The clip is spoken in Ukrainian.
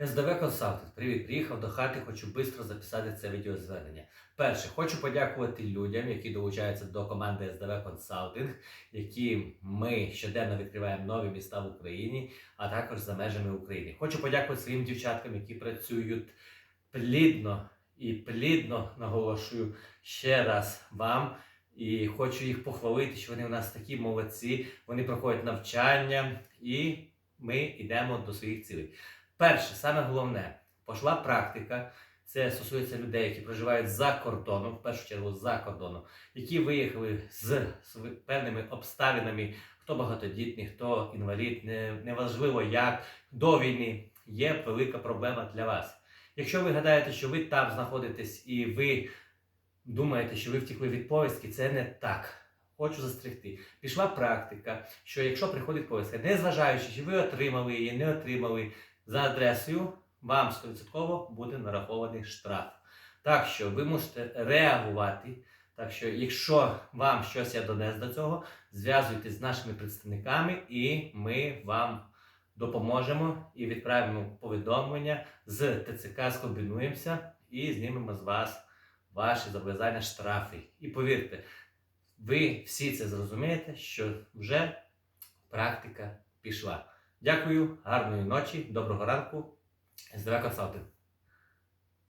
СДВ Консалтинг, привіт, приїхав до хати, хочу швидко записати це відеозвернення. Перше, хочу подякувати людям, які долучаються до команди СДВ Консалтинг, які ми щоденно відкриваємо нові міста в Україні, а також за межами України. Хочу подякувати своїм дівчаткам, які працюють плідно і плідно наголошую ще раз вам. І хочу їх похвалити, що вони у нас такі молодці. Вони проходять навчання, і ми йдемо до своїх цілей. Перше, саме головне, пішла практика. Це стосується людей, які проживають за кордоном, в першу чергу за кордоном, які виїхали з сви- певними обставинами, хто багатодітний, хто інвалід, не, неважливо як, до війни є велика проблема для вас. Якщо ви гадаєте, що ви там знаходитесь і ви думаєте, що ви втекли від повістки, це не так. Хочу застерегти. Пішла практика, що якщо приходить повістка, незважаючи, чи ви отримали її, не отримали за адресою, вам 100% буде нарахований штраф. Так що ви можете реагувати. Так що, якщо вам щось я донес до цього, зв'язуйтесь з нашими представниками, і ми вам допоможемо і відправимо повідомлення з ТЦК, скомбінуємося і знімемо з вас ваші зобов'язання штрафи. І повірте, ви всі це зрозумієте, що вже практика пішла. Дякую, гарної ночі, доброго ранку. СДВ Консалтинг.